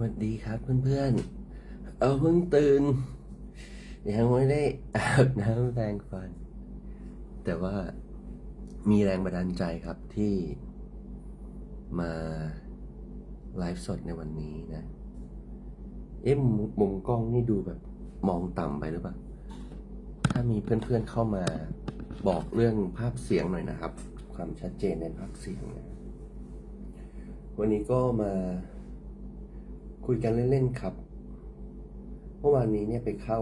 วัสดีครับเพื่อนๆ เอาเพิ่งตื่น ยังไม่ได้อาบน้ำแปรงฟัน แต่ว่ามีแรงบันดาลใจครับที่มาไลฟ์สดในวันนี้นะ เอ๊ะมุมกล้องนี่ดูแบบมองต่ำไปหรือเปล่า ถ้ามีเพื่อนๆเข้ามาบอกเรื่องภาพเสียงหน่อยนะครับ ความชัดเจนในภาพเสียงนะ วันนี้ก็มา คุยกันเล่นๆครับ เมื่อวานนี้เนี่ยไปเข้า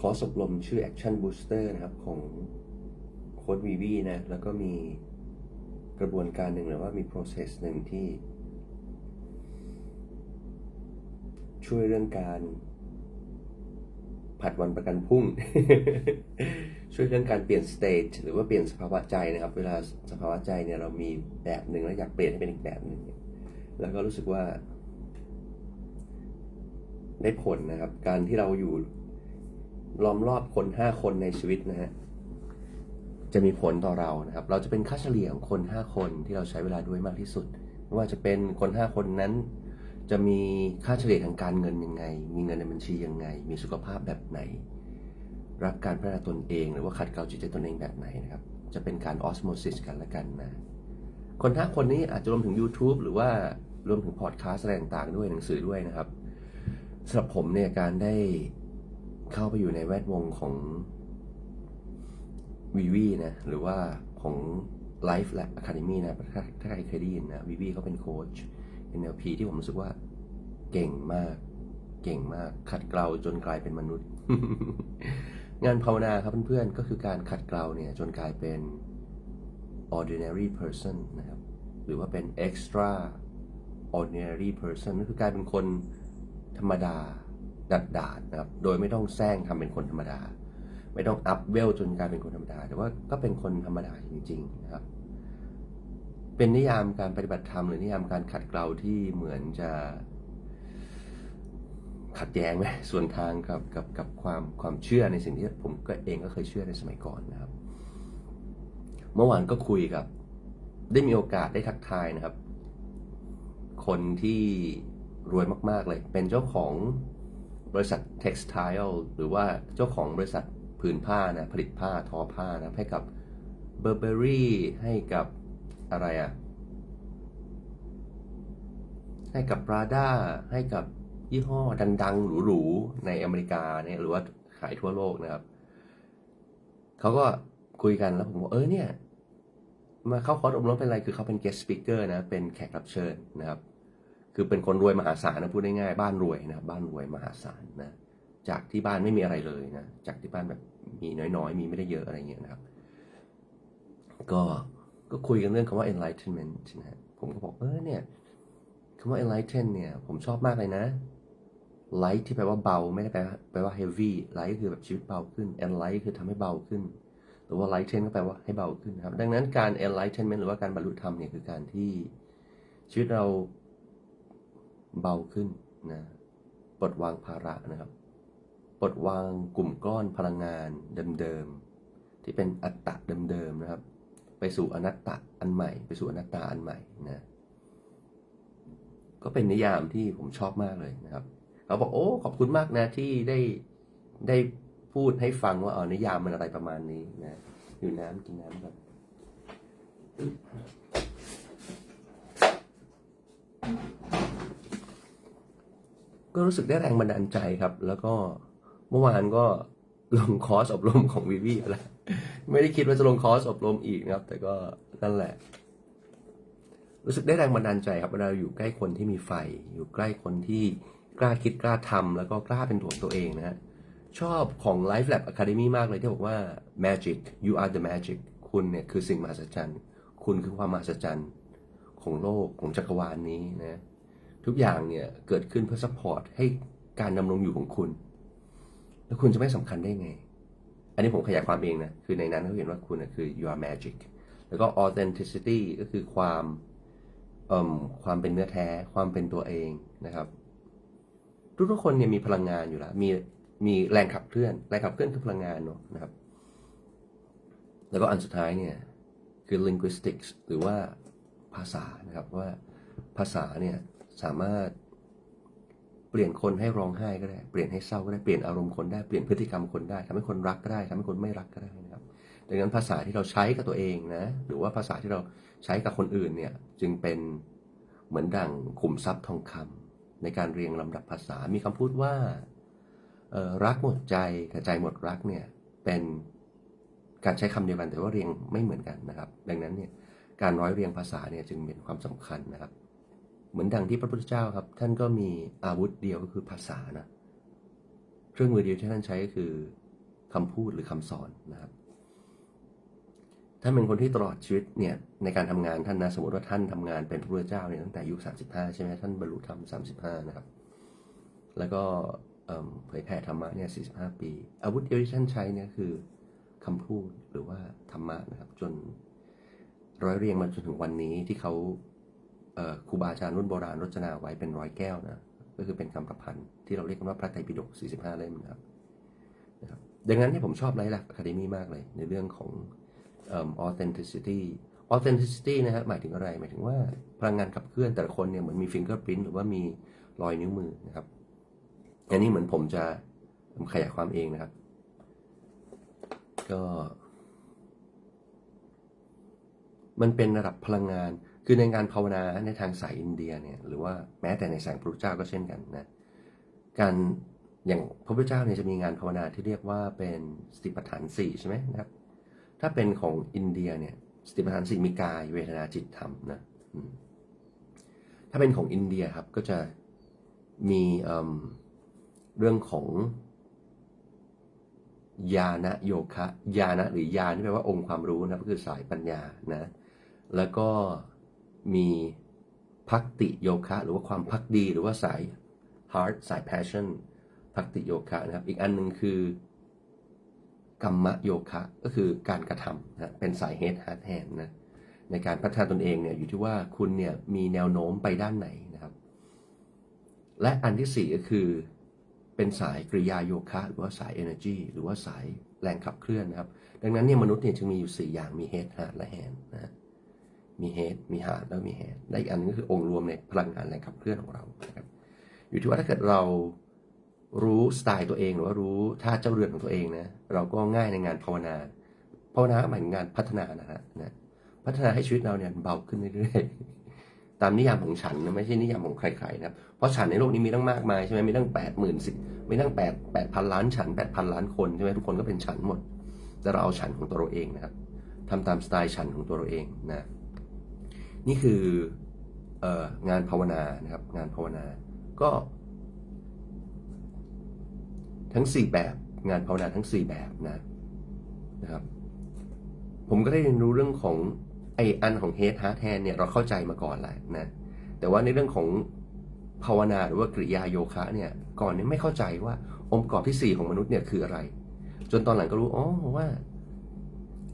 คอร์สอบรมชื่อ Action Booster นะครับ ของโค้ดวีวีนะ แล้วก็มีกระบวนการหนึ่งหรือว่ามี process หนึ่งที่ ช่วยเรื่องการ ผัดวันประกันพรุ่ง ช่วยเรื่องการเปลี่ยนสเตจหรือว่าเปลี่ยนสภาวะใจนะครับ เวลาสภาวะใจเนี่ยเรามีแบบหนึ่งแล้วอยากเปลี่ยนให้เป็นอีกแบบหนึ่ง แล้วก็รู้สึกว่าได้ผลนะครับ การที่เราอยู่ล้อมรอบคนห้าคนในชีวิตนะฮะจะมีผลต่อเรานะครับ เราจะเป็นค่าเฉลี่ยของคนห้าคนที่เราใช้เวลาด้วยมากที่สุดไม่ว่าจะเป็นคนห้าคนนั้น จะมีค่าเฉลี่ยทางการเงินยังไง มีเงินในบัญชียังไง มีสุขภาพแบบไหน รักการพัฒนาตนเอง หรือว่าขัดเกลาจิตใจตนเองแบบไหนนะครับ จะเป็นการออสโมซิสกันละกันนะคนห้าคนนี้อาจจะรวมถึง YouTube หรือว่า รวมถึงพอดคาสต์อะไรต่างๆด้วยหนังสือด้วยนะครับสำหรับผมเนี่ยการได้เข้าไปอยู่ในแวดวงของวีวีนะหรือว่าของ Life Lab Academy นะถ้าถ้าใครเคยได้ยินนะวีวีเขาเป็นโค้ช NLP ที่ผมรู้สึกว่าเก่งมาก เก่งมาก ขัดเกลาจนกลายเป็นมนุษย์ งานภาวนาครับเพื่อนๆ ก็คือการขัดเกลาเนี่ยจนกลายเป็น ordinary person นะครับ หรือว่าเป็น extra ordinary person ก็คือกลายเป็นคนธรรมดาดัดดาดนะครับ โดยไม่ต้องแซงทำเป็นคนธรรมดา ไม่ต้องอัพเวลจนกลายเป็นคนธรรมดา แต่ว่าก็เป็นคนธรรมดาจริง ๆ นะครับ เป็นนิยามการปฏิบัติธรรมหรือนิยามการขัดเกลาที่เหมือนจะ ขัดแย้งไหมส่วนทางกับกับกับความความเชื่อในสิ่งที่ผมก็เองก็เคยเชื่อในสมัยก่อนนะครับ เมื่อวานก็คุยกับ ได้มีโอกาสได้ทักทายนะครับ คนที่รวยมากๆเลย เป็นเจ้าของบริษัท textile หรือว่าเจ้าของบริษัทผืนผ้านะ ผลิตผ้าทอผ้านะ ให้กับ Burberry ให้กับอะไรอะให้กับ Prada ให้กับยี่ห้อดัง ๆ หรู ๆ ในอเมริกาเนี่ยหรือว่าขายทั่วโลกนะครับเขาก็คุยกันแล้วผมบอกเออเนี่ย มาเข้าคอร์สอบรมเป็นอะไรคือเขาเป็น guest speaker นะ เป็นแขกรับเชิญนะครับ คือเป็นคนรวยมหาศาลนะพูดง่ายๆบ้านรวยนะบ้านรวยมหาศาลนะจากที่บ้านไม่มีอะไรเลยนะจากที่บ้านแบบมีน้อยๆ มีไม่ได้เยอะอะไรเงี้ยนะครับ ก็ก็คุยกันเรื่องคำว่า enlightenment นะฮะผมก็บอกเออเนี่ยคำว่า enlighten เนี่ย ผมชอบมากเลยนะ light ที่แปลว่าเบาไม่ได้แปลว่าแปลว่า heavy light ก็คือแบบชีวิตเบาขึ้น enlight คือทำให้เบาขึ้นหรือว่า lighten ก็แปลว่าให้เบาขึ้นครับ ดังนั้นการ enlightenment หรือว่าการบรรลุธรรมเนี่ยคือการที่ชีวิตเรา เบาขึ้นนะปลดวางภาระนะครับปลดวางกลุ่มก้อนพลังงานเดิมๆที่เป็นอัตตะเดิมๆนะครับ ไปสู่อนัตตะอันใหม่ ไปสู่อนัตตาอันใหม่นะก็เป็นนิยามที่ผมชอบมากเลยนะครับเขาบอกโอ้ขอบคุณมากนะที่ได้ได้พูดให้ฟังว่าเออนิยามมันอะไรประมาณนี้นะอยู่น้ำกินน้ำแบบ ก็รู้สึกได้แรงบันดาลใจครับ แล้วก็เมื่อวานก็ลงคอร์สอบรมของวิวีไปแล้วไม่ได้คิดว่าจะลงคอร์สอบรมอีกนะครับ แต่ก็นั่นแหละ รู้สึกได้แรงบันดาลใจครับเวลาอยู่ใกล้คนที่มีไฟ อยู่ใกล้คนที่กล้าคิดกล้าทำแล้วก็กล้าเป็นตัวของตัวเองนะฮะชอบของ Life Lab Academy มากเลยที่บอกว่า magic you are the magic คุณเนี่ยคือสิ่งมหัศจรรย์ คุณคือความมหัศจรรย์ของโลกของจักรวาลนี้นะ ทุกอย่างเนี่ยเกิดขึ้นเพื่อ support ให้การดำรงอยู่ของคุณ แล้วคุณจะไม่สำคัญได้ไง อันนี้ผมขยายความเองนะ คือในนั้นเขาเห็นว่าคุณนะคือ you are magic แล้วก็ authenticity ก็คือความอมความเป็นเนื้อแท้ ความเป็นตัวเองนะครับทุกทุกๆคนเนี่ยมีพลังงานอยู่แล้ว มีมีแรงขับเคลื่อน แรงขับเคลื่อนคือพลังงานเนอะนะครับ แล้วก็อันสุดท้ายเนี่ยคือ linguistics หรือว่าภาษานะครับว่าภาษาเนี่ย สามารถเปลี่ยนคนให้ร้องไห้ก็ได้ เปลี่ยนให้เศร้าก็ได้ เปลี่ยนอารมณ์คนได้ เปลี่ยนพฤติกรรมคนได้ทำให้คนรักก็ได้ทำให้คนไม่รักก็ได้นะครับ ดังนั้นภาษาที่เราใช้กับตัวเองนะ หรือว่าภาษาที่เราใช้กับคนอื่นเนี่ย จึงเป็นเหมือนดั่งขุมทรัพย์ทองคำในการเรียงลำดับภาษา มีคำพูดว่ารักหมดใจกับใจหมดรักเนี่ย เป็นการใช้คำเดียวกันแต่ว่าเรียงไม่เหมือนกันนะครับ ดังนั้นเนี่ยการร้อยเรียงภาษาเนี่ยจึงมีความสำคัญนะครับ เหมือนดังที่พระพุทธเจ้าครับ ท่านก็มีอาวุธเดียวก็คือภาษานะเครื่องมือเดียวที่ท่านใช้ก็คือคำพูดหรือคำสอนนะครับท่านเป็นคนที่ตลอดชีวิตเนี่ยในการทำงานท่านนะสมมติว่าท่านทำงานเป็นพระพุทธเจ้าเนี่ยตั้งแต่อายุ35 ใช่ไหมท่านบรรลุธรรม35 นะครับ แล้วก็เผยแผ่ธรรมะเนี่ย45 ปี อาวุธเดียวที่ท่านใช้เนี่ยคือคำพูดหรือว่าธรรมะนะครับ จนร้อยเรียงมาจนถึงวันนี้ที่เขา ครูบาอาจารย์รุ่นโบราณรจนาไว้เป็นร้อยแก้วนะก็คือเป็นคำประพันธ์ที่เราเรียกกันว่าพระไตรปิฎก45 เล่มนะครับนะครับดังนั้นที่ผมชอบไลฟ์หลักอะคาเดมี่มากเลย ในเรื่องของ authenticity authenticity นะฮะหมายถึงอะไร หมายถึงว่าพลังงานขับเคลื่อนแต่ละคนเนี่ยเหมือนมี fingerprint หรือว่ามีรอยนิ้วมือนะครับอันนี้เหมือนผมจะขยายความเองนะครับ ก็ มันเป็นระดับพลังงาน คือในงานภาวนาในทางสายอินเดียเนี่ยหรือว่าแม้แต่ในแสงพระพุทธเจ้าก็เช่นกันนะการอย่างพระพุทธเจ้าเนี่ยจะมีงานภาวนาที่เรียกว่าเป็นสติปัฏฐานสี่ใช่ไหมนะครับ ถ้าเป็นของอินเดียเนี่ยสติปัฏฐานสี่มีกายเวทนาจิตธรรมนะถ้าเป็นของอินเดียครับก็จะมีเมเรื่องของญาณโยคะญาณหรือญาณที่แปลว่าองค์ความรู้นะก็คือสายปัญญานะ แล้วก็ มีพักติโยคะ หรือว่าความพักดีหรือว่าสาย heart สาย passion พักติโยคะนะครับ อีกอันหนึ่งคือกรรมโยคะ ก็คือการกระทำนะเป็นสาย head heart hand นะในการพัฒนาตนเองเนี่ยอยู่ที่ว่าคุณเนี่ยมีแนวโน้มไปด้านไหนนะครับ และอันที่สี่ก็คือเป็นสายกริยาโยคะ หรือว่าสาย energy หรือว่าสายแรงขับเคลื่อนนะครับ ดังนั้นเนี่ยมนุษย์เนี่ยจึงมีอยู่ 4 อย่างมี head heart และ hand นะ มี head มี heart แล้วมี hand และอีกอันนึงก็คือองค์รวมในพลังงานแรงขับเคลื่อนของเรานะครับอยู่ที่ว่าถ้าเกิดเรารู้สไตล์ตัวเองหรือว่ารู้ท่าเจ้าเรือนของตัวเองนะเราก็ง่ายในงานภาวนาภาวนาหมายถึงงานพัฒนานะฮะนะพัฒนาให้ชีวิตเราเนี่ยเบาขึ้นเรื่อยๆตามนิยามของฉันนะไม่ใช่นิยามของใครๆนะครับเพราะฉันในโลกนี้มีตั้งมากมายใช่ไหมมีตั้งแปดหมื่นสิบมีตั้งแปดแปดพันล้านฉันแปดพันล้านคนใช่ไหมทุกคนก็เป็นฉันหมดแต่เราเอาฉันของตัวเราเองนะครับทำตามสไตล์ฉันของตัวเราเองนะ นี่คืองานภาวนานะครับ งานภาวนาก็ ทั้งสี่แบบงานภาวนาทั้งสี่แบบนะนะครับ ผมก็ได้เรียนรู้เรื่องของไออันของ head heart hand เนี่ยเราเข้าใจมาก่อนแหละนะแต่ว่าในเรื่องของภาวนาหรือว่ากริยาโยคะเนี่ยก่อนนี่ไม่เข้าใจว่าองค์ประกอบที่สี่ของมนุษย์เนี่ยคืออะไร จนตอนหลังก็รู้อ๋อว่า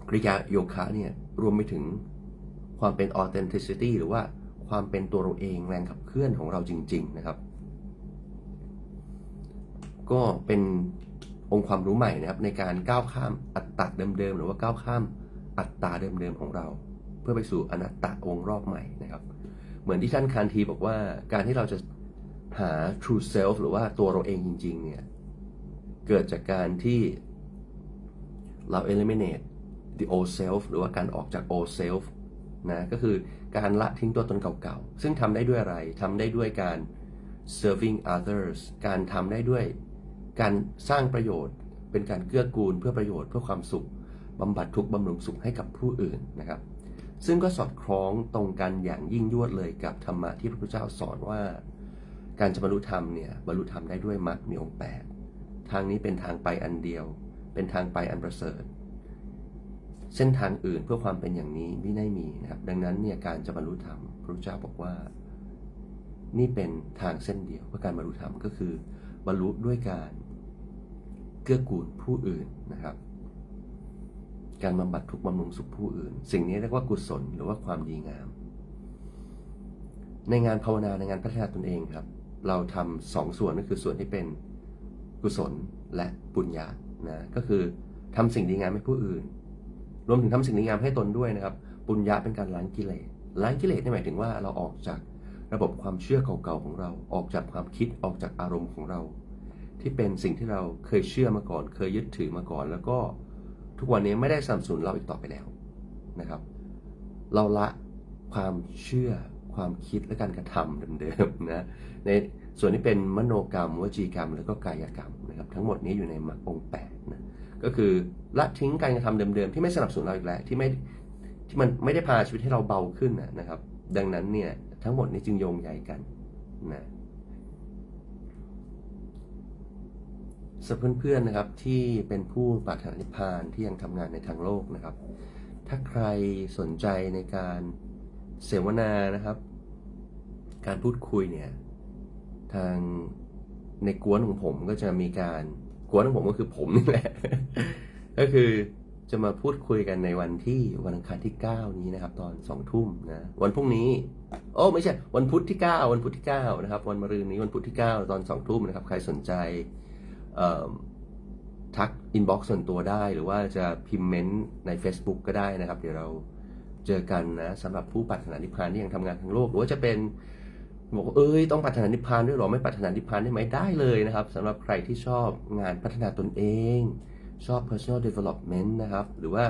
กริยาโยคะเนี่ยรวมไปถึง ความเป็น authenticity หรือว่าความเป็นตัวเราเองแรงขับเคลื่อนของเราจริง ๆ นะครับ ก็เป็นองค์ความรู้ใหม่นะครับ ในการก้าวข้ามอัตตะเดิมๆหรือว่าก้าวข้ามอัตตาเดิมๆของเรา เพื่อไปสู่อนัตตะวงรอบใหม่นะครับ เหมือนที่ท่านคานทีบอกว่าการที่เราจะหา true self หรือว่าตัวเราเองจริง ๆ เนี่ย เกิดจากการที่เรา eliminate the old self หรือว่าการออกจาก old self นะก็คือการละทิ้งตัวตนเก่าๆ ซึ่งทำได้ด้วยอะไรทำได้ด้วยการ serving others การทำได้ด้วยการสร้างประโยชน์ เป็นการเกื้อกูลเพื่อประโยชน์เพื่อความสุขบำบัดทุกข์บำรุงสุขให้กับผู้อื่นนะครับ ซึ่งก็สอดคล้องตรงกันอย่างยิ่งยวดเลยกับธรรมะที่พระพุทธเจ้าสอนว่า การจะบรรลุธรรมเนี่ยบรรลุธรรมได้ด้วยมรรคมีองค์แปดทางนี้เป็นทางไปอันเดียว เป็นทางไปอันประเสริฐ เส้นทางอื่นเพื่อความเป็นอย่างนี้ไม่ได้มีนะครับ ดังนั้นเนี่ยการจะบรรลุธรรมพระพุทธเจ้าบอกว่า นี่เป็นทางเส้นเดียวเพื่อการบรรลุธรรมก็คือ บรรลุด้วยการเกื้อกูลผู้อื่นนะครับ การบำบัดทุกข์บำรุงสุขผู้อื่น สิ่งนี้เรียกว่ากุศลหรือว่าความดีงาม ในงานภาวนาในงานพัฒนาตนเองครับ เราทำสองส่วนก็คือส่วนที่เป็นกุศลและปุญญานะก็คือทำสิ่งดีงามให้ผู้อื่น รวมถึงทำสิ่งดีงามให้ตนด้วยนะครับ ปุญญาเป็นการล้างกิเลส ล้างกิเลสนี่หมายถึงว่าเราออกจากระบบความเชื่อเก่าๆของเรา ออกจากความคิด ออกจากอารมณ์ของเรา ที่เป็นสิ่งที่เราเคยเชื่อมาก่อน เคยยึดถือมาก่อน แล้วก็ทุกวันนี้ไม่ได้สนับสนุนเราอีกต่อไปแล้วนะครับ เราละความเชื่อ ความคิดและการกระทำเดิมๆนะ ในส่วนที่เป็นมโนกรรม วจีกรรม แล้วก็กายกรรมนะครับ ทั้งหมดนี้อยู่ในมรรคองแปดนะ ก็คือละทิ้งการกระทำเดิมๆ ที่ไม่สนับสนุนเราอีกแล้วที่ไม่ที่มันไม่ได้พาชีวิตให้เราเบาขึ้นนะนะครับ ดังนั้นเนี่ยทั้งหมดนี้จึงโยงใยกันนะสำหรับเพื่อนๆนะครับที่เป็นผู้ปรารถนานิพพานที่ยังทำงานในทางโลกนะครับ ถ้าใครสนใจในการเสวนานะครับ การพูดคุยเนี่ยทางในกวนของผมก็จะมีการ กวนของผมก็คือผมนี่แหละ ก็คือจะมาพูดคุยกันในวันที่วันอังคารที่ 9 นี้นะครับ ตอน2ทุ่มนะวันพรุ่งนี้ โอ้ไม่ใช่ วันพุธที่ 9 วันพุธที่9นะครับ วันมะรืนนี้วันพุธที่ 9 ตอน2ทุ่มนะครับ ใครสนใจทักอินบ็อกซ์ส่วนตัวได้ หรือว่าจะพิมพ์เมนต์ใน Facebook ก็ได้นะครับ เดี๋ยวเราเจอกันนะสำหรับผู้ปรารถนานิพพานที่ยังทำงานทั้งโลก หรือว่าจะเป็น บอกว่าเอ้ยต้องปรารถนานิพพานด้วยหรอไม่ปรารถนานิพพานได้ไหมได้เลยนะครับสำหรับใครที่ชอบงานพัฒนาตนเอง ชอบ personal development นะครับ หรือว่า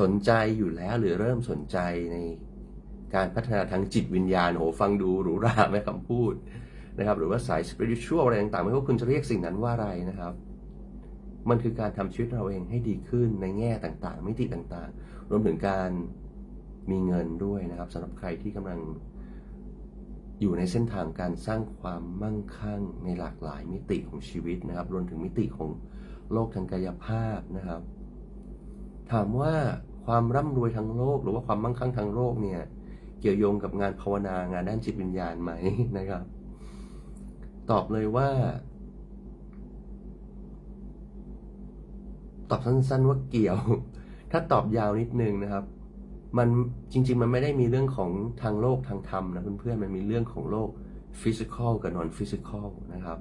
สนใจอยู่แล้วหรือเริ่มสนใจในการพัฒนาทางจิตวิญญาณโหฟังดูหรูหราไหมคำพูดนะครับ หรือว่าสาย spiritual อะไรต่างๆ ไม่ว่าคุณจะเรียกสิ่งนั้นว่าอะไรนะครับ มันคือการทำชีวิตเราเองให้ดีขึ้นในแง่ต่างๆ มิติต่างๆ รวมถึงการมีเงินด้วยนะครับสำหรับใครที่กำลัง อยู่ในเส้นทางการสร้างความมั่งคั่งในหลากหลายมิติของชีวิตนะครับ รวมถึงมิติของโลกทางกายภาพนะครับ ถามว่าความร่ำรวยทางโลก หรือว่าความมั่งคั่งทางโลกเนี่ย เกี่ยวโยงกับงานภาวนางานด้านจิตวิญญาณไหมนะครับ ตอบเลยว่า ตอบสั้นๆว่าเกี่ยว ถ้าตอบยาวนิดนึงนะครับ มันจริง ๆ มันไม่ได้มีเรื่องของทางโลกทางธรรมนะเพื่อนๆมันมีเรื่องของโลกฟิสิกอลกับนอนฟิสิกอลนะครับ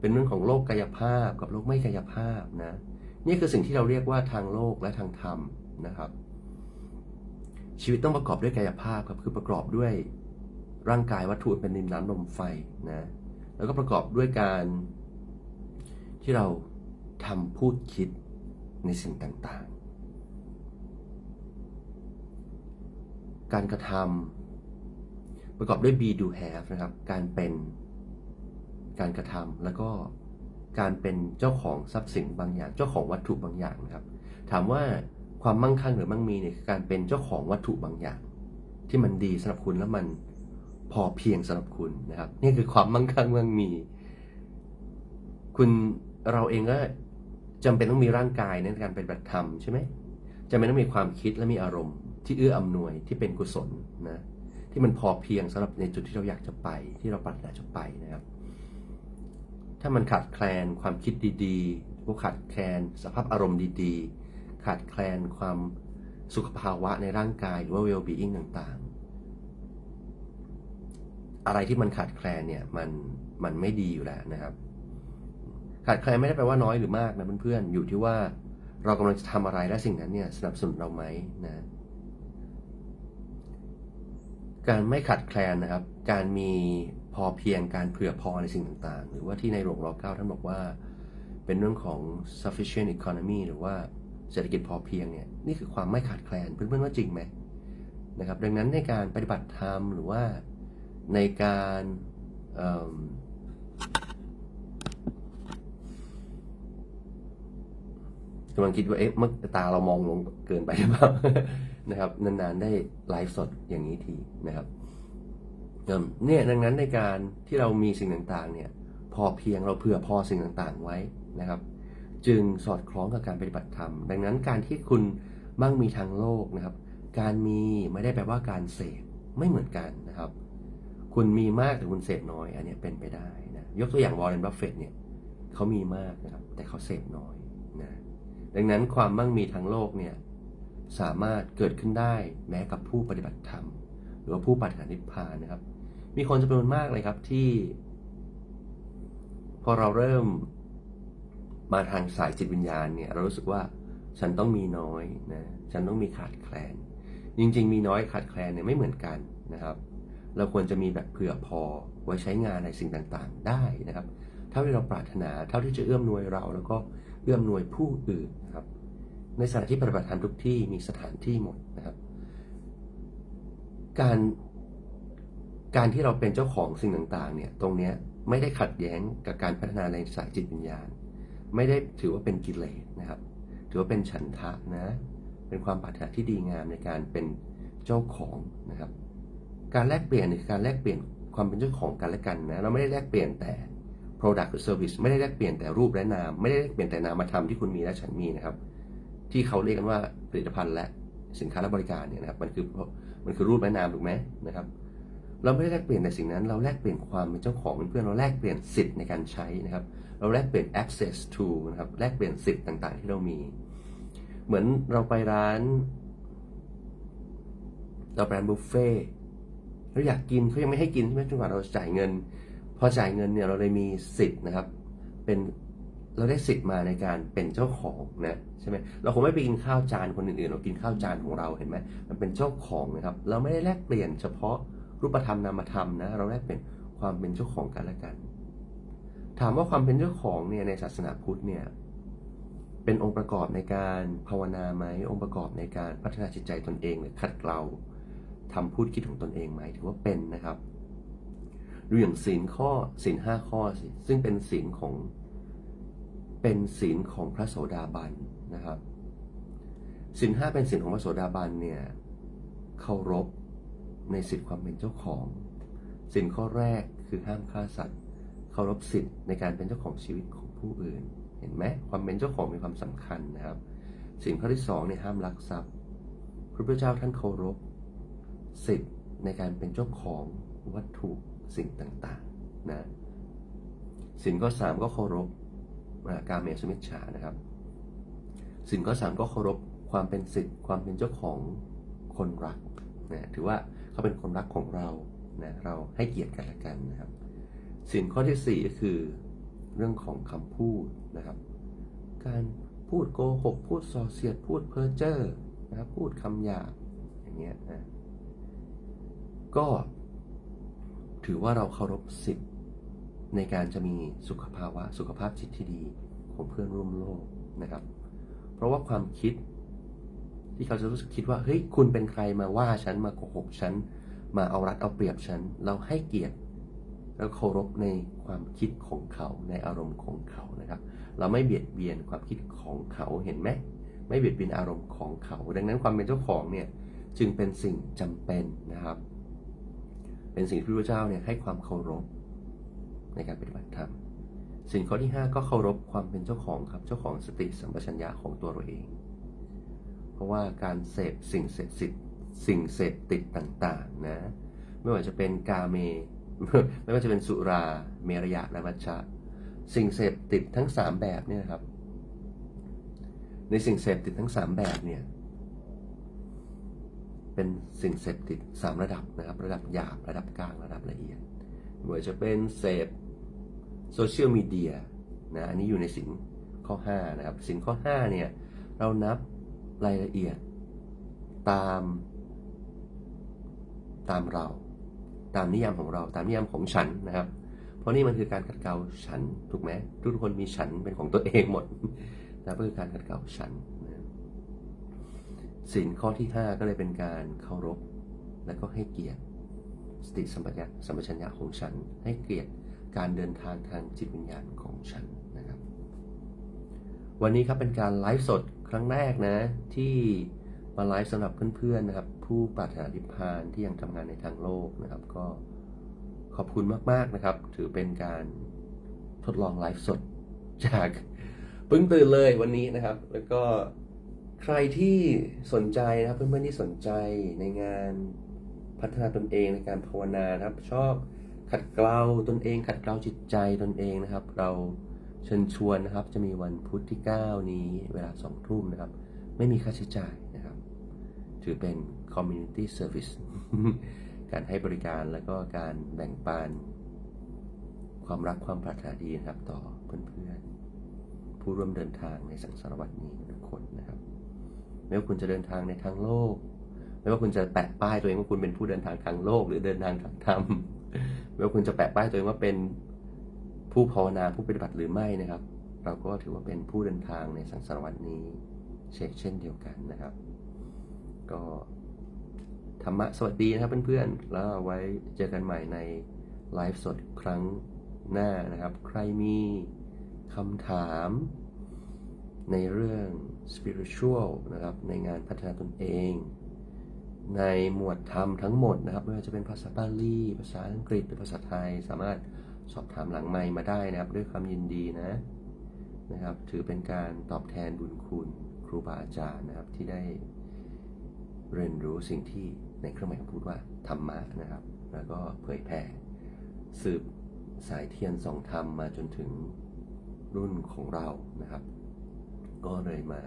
เป็นเรื่องของโลกกายภาพกับโลกไม่กายภาพนะ นี่คือสิ่งที่เราเรียกว่าทางโลกและทางธรรมนะครับ ชีวิตต้องประกอบด้วยกายภาพครับคือประกอบด้วยร่างกายวัตถุเป็นดินน้ำลมไฟนะแล้วก็ประกอบด้วยการที่เราทำพูดคิดในสิ่งต่างๆ การกระทำประกอบด้วย be do have นะครับ การเป็นการกระทำแล้วก็การเป็นเจ้าของทรัพย์สินบางอย่าง เจ้าของวัตถุบางอย่างนะครับ ถามว่าความมั่งคั่งหรือมั่งมีเนี่ยคือการเป็นเจ้าของวัตถุบางอย่าง ที่มันดีสำหรับคุณแล้วมันพอเพียงสำหรับคุณนะครับ นี่คือความมั่งคั่งมั่งมี คุณเราเองก็จำเป็นต้องมีร่างกายในการเป็นปฏิบัติธรรมใช่ไหมจำเป็นต้องมีความคิดและมีอารมณ์ ที่เอื้ออำนวยที่เป็นกุศลนะที่มันพอเพียงสำหรับในจุดที่เราอยากจะไปที่เราปรารถนาจะไปนะครับ ถ้ามันขาดแคลนความคิดดีๆพวกขาดแคลนสภาพอารมณ์ดีๆ ขาดแคลนความสุขภาวะในร่างกายหรือว่า well being ต่างๆ อะไรที่มันขาดแคลนเนี่ยมันมันไม่ดีอยู่แล้วนะครับ ขาดแคลนไม่ได้แปลว่าน้อยหรือมากนะเพื่อนๆอยู่ที่ว่าเรากำลังจะทำอะไรและสิ่งนั้นเนี่ยสนับสนุนเราไหมนะ การไม่ขาดแคลนนะครับ การมีพอเพียงการเผื่อพอในสิ่งต่างๆ หรือว่าที่ในหลวงรอเก้าท่านบอกว่า เป็นเรื่องของ sufficient economy หรือว่าเศรษฐกิจพอเพียงเนี่ยนี่คือความไม่ขาดแคลนเพื่อนๆว่าจริงไหมนะครับดังนั้นในการปฏิบัติธรรมหรือว่าในการกำลังคิดว่าเอ๊ะเมื่อตาเรามองลงเกินไปหรือเปล่า นะครับนานๆได้ไลฟ์สดอย่างนี้ทีนะครับเนี่ยดังนั้นในการที่เรามีสิ่งต่างๆเนี่ยพอเพียงเราเผื่อพอสิ่งต่างๆไว้นะครับ จึงสอดคล้องกับการปฏิบัติธรรม ดังนั้นการที่คุณมั่งมีทางโลกนะครับ การมีไม่ได้แปลว่าการเสพไม่เหมือนกันนะครับ คุณมีมากแต่คุณเสพน้อย อันนี้เป็นไปได้นะยกตัวอย่างวอร์เรนบัฟเฟตเนี่ยเขามีมากนะครับแต่เขาเสพน้อยนะดังนั้นความมั่งมีทางโลกเนี่ย สามารถเกิดขึ้นได้แม้กับผู้ปฏิบัติธรรม หรือว่าผู้ปฏิบัตินิพพานนะครับ มีคนจำนวนมากเลยครับที่ พอเราเริ่มมาทางสายจิตวิญญาณเนี่ยเรารู้สึกว่าฉันต้องมีน้อยนะฉันต้องมีขาดแคลน จริง ๆ มีน้อยขาดแคลนเนี่ยไม่เหมือนกันนะครับ เราควรจะมีแบบเผื่อพอไว้ใช้งานในสิ่งต่างๆ ได้นะครับ เท่าที่เราปรารถนาเท่าที่จะเอื้อมหน่วยเราแล้วก็เอื้อมหน่วยผู้อื่นนะครับ ในสถานที่ปฏิบัติธรรมทุกที่มีสถานที่หมดนะครับ การการที่เราเป็นเจ้าของสิ่งต่างๆ เนี่ย ตรงเนี้ยไม่ได้ขัดแย้งกับการพัฒนาในสายจิตวิญญาณ ไม่ได้ถือว่าเป็นกิเลสนะครับ ถือว่าเป็นฉันทะนะ เป็นความปรารถนาที่ดีงามในการเป็นเจ้าของนะครับ การแลกเปลี่ยนคือการแลกเปลี่ยนความเป็นเจ้าของกันและกันนะ เราไม่ได้แลกเปลี่ยนแต่ product หรือ service ไม่ได้แลกเปลี่ยนแต่รูปและนาม ไม่ได้แลกเปลี่ยนแต่นามธรรมที่คุณมีและฉันมีนะครับ ที่เขาเรียกกันว่าผลิตภัณฑ์และสินค้าและบริการเนี่ยนะครับมันคือมันคือรูปและนามถูกไหมนะครับ เราไม่ได้แลกเปลี่ยนแต่สิ่งนั้น เราแลกเปลี่ยนความเป็นเจ้าของเพื่อนเราแลกเปลี่ยนสิทธิ์ในการใช้นะครับ เราแลกเปลี่ยน access to นะครับแลกเปลี่ยนสิทธิ์ต่าง ๆ ที่เรามี เหมือนเราไปร้าน เราไปร้านบุฟเฟ่เราอยากกินเขายังไม่ให้กินใช่ไหมจนกว่าเราจ่ายเงิน พอจ่ายเงินเนี่ยเราเลยมีสิทธิ์นะครับ เป็น เราได้สิทธิ์มาในการเป็นเจ้าของนะใช่ไหมเราคงไม่ไปกินข้าวจานคนอื่นๆเรากินข้าวจานของเราเห็นไหมมันเป็นเจ้าของนะครับ เราไม่ได้แลกเปลี่ยนเฉพาะรูปธรรมนามธรรมนะเราแลกเปลี่ยนความเป็นเจ้าของกันและกัน ถามว่าความเป็นเจ้าของเนี่ยในศาสนาพุทธเนี่ยเป็นองค์ประกอบในการภาวนาไหมองค์ประกอบในการพัฒนาจิตใจตนเองหรือขัดเกลาทำพูดคิดของตนเองไหมถือว่าเป็นนะครับดูอย่างศีลข้อศีลห้าข้อสิซึ่งเป็นศีลของ เป็นศีลของพระโสดาบันนะครับศีลห้าเป็นศีลของพระโสดาบันเนี่ยเคารพในสิทธิความเป็นเจ้าของศีลข้อแรกคือห้ามฆ่าสัตว์เคารพสิทธิ์ในการเป็นเจ้าของชีวิตของผู้อื่น เห็นไหมความเป็นเจ้าของมีความสำคัญนะครับสิ่งข้อที่สองเนี่ยห้ามลักทรัพย์ พระพุทธเจ้าท่านเคารพสิทธิ์ในการเป็นเจ้าของวัตถุสิ่งต่างๆนะสินข้อสามก็เคารพ การเมสมิชฌานะครับ สินข้อสามก็เคารพความเป็นสิทธิ์ความเป็นเจ้าของคนรักนะถือว่าเขาเป็นคนรักของเรานะเราให้เกียรติกันละกันนะครับ สินข้อที่สี่ก็คือเรื่องของคำพูดนะครับ การพูดโกหก พูดส่อเสียด พูดเพ้อเจ้อนะครับพูดคำหยาบอย่างเงี้ยนะก็ถือว่าเราเคารพสิทธิ์ ในการจะมีสุขภาวะสุขภาพจิตที่ดีของเพื่อนร่วมโลกนะครับ เพราะว่าความคิดที่เขาจะรู้สึกคิดว่าเฮ้ยคุณเป็นใครมาว่าฉันมาโกหกฉันมาเอารัดเอาเปรียบฉันเราให้เกียรติแล้วเคารพในความคิดของเขาในอารมณ์ของเขานะครับ เราไม่เบียดเบียนความคิดของเขาเห็นไหมไม่เบียดเบียนอารมณ์ของเขา ดังนั้นความเป็นเจ้าของเนี่ยจึงเป็นสิ่งจำเป็นนะครับ เป็นสิ่งที่พระเจ้าเนี่ยให้ความเคารพ ในการปฏิบัติธรรมสิ่งข้อที่ 5 ก็เคารพความเป็นเจ้าของครับเจ้าของสติสัมปชัญญะของตัวเราเอง เพราะว่าการเสพสิ่งเสพสิทธิ์สิ่งเสพติดต่างๆนะไม่ว่าจะเป็นกาเมไม่ว่าจะเป็นสุราเมรยะและมัชฌะสิ่งเสพติดทั้ง 3 แบบเนี่ยครับ ในสิ่งเสพติดทั้ง 3 แบบเนี่ยเป็นสิ่งเสพติด 3 ระดับนะครับ ระดับหยาบระดับกลางระดับละเอียดไม่ว่าจะเป็นเสพ โซเชียลมีเดียนะอันนี้อยู่ในสินข้อ5นะครับสินข้อ5เนี่ยเรานับรายละเอียดตามตามเรา ตามนิยามของเรา ตามนิยามของฉันนะครับ เพราะนี่มันคือการขัดเกลาฉันถูกไหมทุกคนมีฉันเป็นของตัวเองหมดนะก็คือการขัดเกลาฉันนะสินข้อที่ 5 ก็เลยเป็นการเคารพและก็ให้เกียรติสติสัมปชัญญะสัมปชัญญะของฉันให้เกียรติ การเดินทางทางจิตวิญญาณของฉันนะครับ วันนี้ครับเป็นการไลฟ์สดครั้งแรกนะ ที่มาไลฟ์สำหรับเพื่อนๆนะครับ ผู้ปรารถนานิพพานที่ยังทำงานในทางโลกนะครับ ก็ขอบคุณมากๆนะครับ ถือเป็นการทดลองไลฟ์สดจากเพิ่งตื่นเลยวันนี้นะครับ แล้วก็ใครที่สนใจนะครับเพื่อนๆที่สนใจในงานพัฒนาตนเองในการภาวนานะครับ ชอบ ขัดเกลาตนเอง ขัดเกลาจิตใจตนเองนะครับ เราเชิญชวนนะครับ จะมีวันพุธที่ 9 นี้เวลา2ทุ่มนะครับ ไม่มีค่าใช้จ่ายนะครับ ถือเป็น community service การให้บริการแล้วก็การแบ่งปันความรักความปรารถนาดีนะครับ ต่อเพื่อนๆผู้ร่วมเดินทางในสังสารวัตนี้ทุกคนนะครับไม่ว่าคุณจะเดินทางในทางโลก ไม่ว่าคุณจะแปะป้ายตัวเองว่าคุณเป็นผู้เดินทางทางโลก หรือเดินทางทางธรรม ว่าคุณจะแปะป้ายตัวเองว่าเป็นผู้ภาวนาผู้ปฏิบัติหรือไม่นะครับ เราก็ถือว่าเป็นผู้เดินทางในสังสารวัตนี้เช่นเช่นเดียวกันนะครับ ก็ธรรมะสวัสดีนะครับเพื่อนๆ แล้วเอาไว้เจอกันใหม่ในไลฟ์สดครั้งหน้านะครับ ใครมีคำถาม ในเรื่อง spiritual นะครับ ในงานพัฒนาตนเอง ในหมวดธรรมทั้งหมดนะครับไม่ว่าจะเป็นภาษาบาลีภาษาอังกฤษหรือภาษาไทย สามารถสอบถามหลังไมค์มาได้นะครับ ด้วยความยินดีนะนะครับ ถือเป็นการตอบแทนบุญคุณครูบาอาจารย์นะครับที่ได้เรียนรู้สิ่งที่ในเครื่องหมายพูดว่าธรรมะนะครับ แล้วก็เผยแผ่สืบสายเทียนสองธรรมมาจนถึงรุ่นของเรานะครับ ก็เลยมา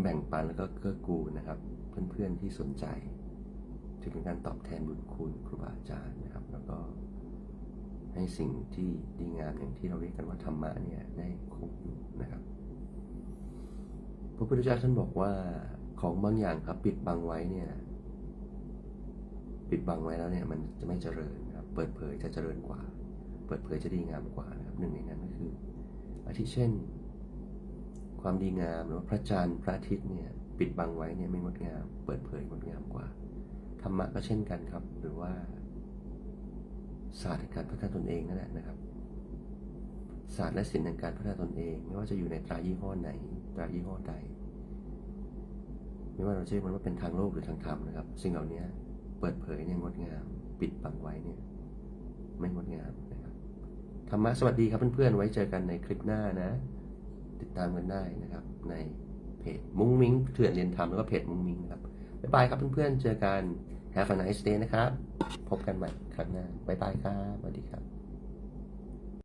แบ่งปันแล้วก็เกื้อกูลนะครับ เพื่อนๆที่สนใจถือเป็นการตอบแทนบุญคุณครูบาอาจารย์นะครับ แล้วก็ให้สิ่งที่ดีงามอย่างที่เราเรียกกันว่าธรรมะเนี่ยได้คงอยู่นะครับ พระพุทธเจ้าท่านบอกว่าของบางอย่างครับปิดบังไว้เนี่ย ปิดบังไว้แล้วเนี่ย มันจะไม่เจริญครับ เปิดเผยจะเจริญกว่า เปิดเผยจะดีงามกว่านะครับหนึ่งในนั้นก็คืออาทิเช่น ความดีงามหรือว่าพระจันทร์พระอาทิตย์เนี่ยปิดบังไว้เนี่ยไม่งดงาม เปิดเผยงดงามกว่าธรรมะก็เช่นกันครับ หรือว่าศาสตร์แห่งการพัฒนาตนเองนั่นแหละนะครับ ศาสตร์และศิลป์แห่งการพัฒนาตนเอง ไม่ว่าจะอยู่ในตรายี่ห้อไหน ตรายี่ห้อใด ไม่ว่าเราจะเรียกมันว่าเป็นทางโลกหรือทางธรรมนะครับ สิ่งเหล่านี้เปิดเผยเนี่ยงดงาม ปิดบังไว้เนี่ยไม่งดงามนะครับธรรมะสวัสดีครับเพื่อนๆไว้เจอกันในคลิปหน้านะ ติดตามกันได้นะครับ ในเพจมุ้งมิ้งเถื่อนเรียนธรรมแล้วก็เพจมุ้งมิ้งนะครับบ๊ายบายครับเพื่อนๆเจอกัน Have a nice day นะครับ พบกันใหม่ครั้งหน้าบ๊ายบายครับสวัสดีครับ